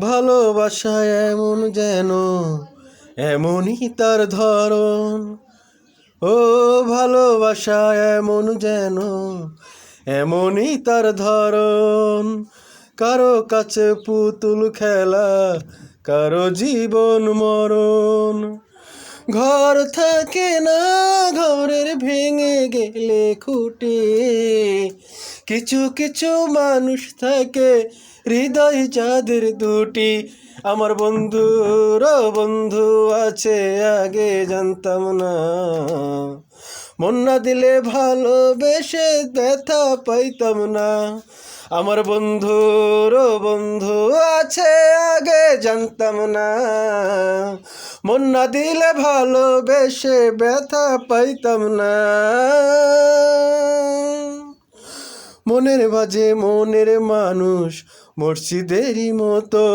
ভালোবাসা এমন যেন, এমনই তার ধরন। ও ভালোবাসা এমন যেন, এমনই তার ধরন। কারও কাছে পুতুল খেলা, কারও জীবন মরণ। ঘর থাকে না, ঘরের ভেঙে গেলে খুঁটি। কিছু কিছু মানুষ থাকে, হৃদয় যাদের দুটি। আমার বন্ধুর বন্ধু আছে, আগে জানতাম না। মন না দিলে ভালোবেসে ব্যথা পাইতাম না। আমার বন্ধুর বন্ধু আছে, আগে জানতাম না। মন না দিলে ভালোবেসে ব্যথা পাইতাম না। মনের বাজে মনের মানুষ মসজিদেরই মতো।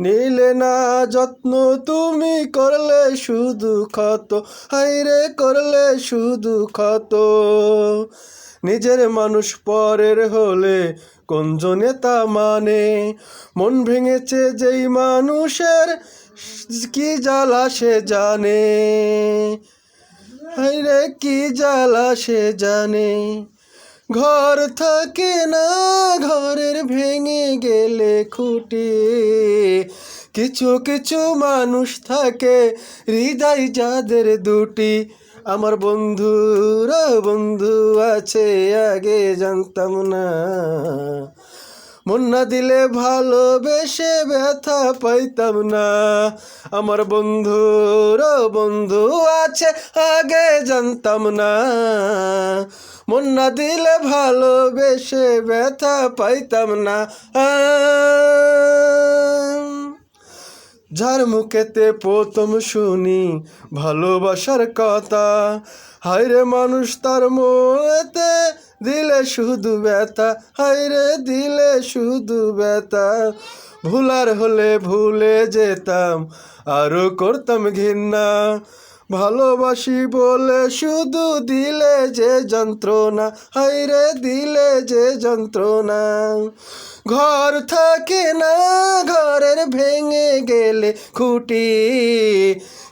নিলে না যত্ন তুমি করলে শুধু ক্ষত হাইরে করলে শুধু ক্ষত। নিজের মানুষ পরের হলে কোনজনে তা মানে? মন ভেঙেছে যেই মানুষের, কি জ্বালা সে জানে? হাইরে কি জ্বালা সে জানে? ঘর থাকে না, ঘরের ভেঙে গেলে খুঁটি। কিছু কিছু মানুষ থাকে, হৃদয় যাদের দুটি। আমার বন্ধুর বন্ধু আছে, আগে জানতাম না। মন না দিলে ভালোবেসে ব্যথা পাইতাম না। আমার বন্ধুর বন্ধু আছে, আগে জানতাম না। মন না দিলে ভালোবেসে ব্যথা পাইতাম না। যার মুখেতে প্রথম শুনি ভালোবাসার কথা, হায়রে মানুষ তার মনেতে দিলে শুধু ব্যথা, হায়রে দিলে শুধু ব্যথা। ভুলার হলে ভুলে যেতাম আরও করতাম ঘৃণা। ভালোবাসি বলে শুধু দিলে যে যন্ত্রণা হাইরে দিলে যে যন্ত্রণা। ঘর থাকে না, ঘরের ভেঙে গেলে খুঁটি।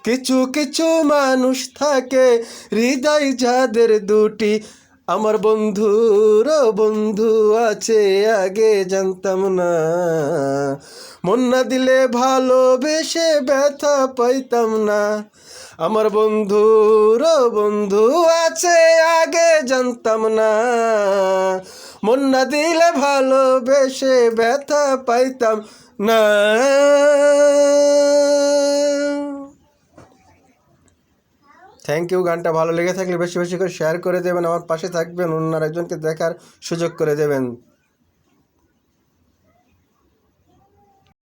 কিছু কিছু মানুষ থাকে, হৃদয় যাদের দুটি। আমার বন্ধুর বন্ধু আছে, আগে জানতাম না। মন না দিলে ভালোবেসে ব্যথা পাইতাম না। আমার বন্ধুর বন্ধু আছে, আগে জানতাম না। মন না দিলে ভালোবেসে ব্যথা পাইতাম না। থ্যাংক ইউ গানটা ভালো লেগে থাকলে বেশি বেশি করে শেয়ার করে দেবেন, আমার পাশে থাকবেন অন্য একজনকে দেখার সুযোগ করে দেবেন।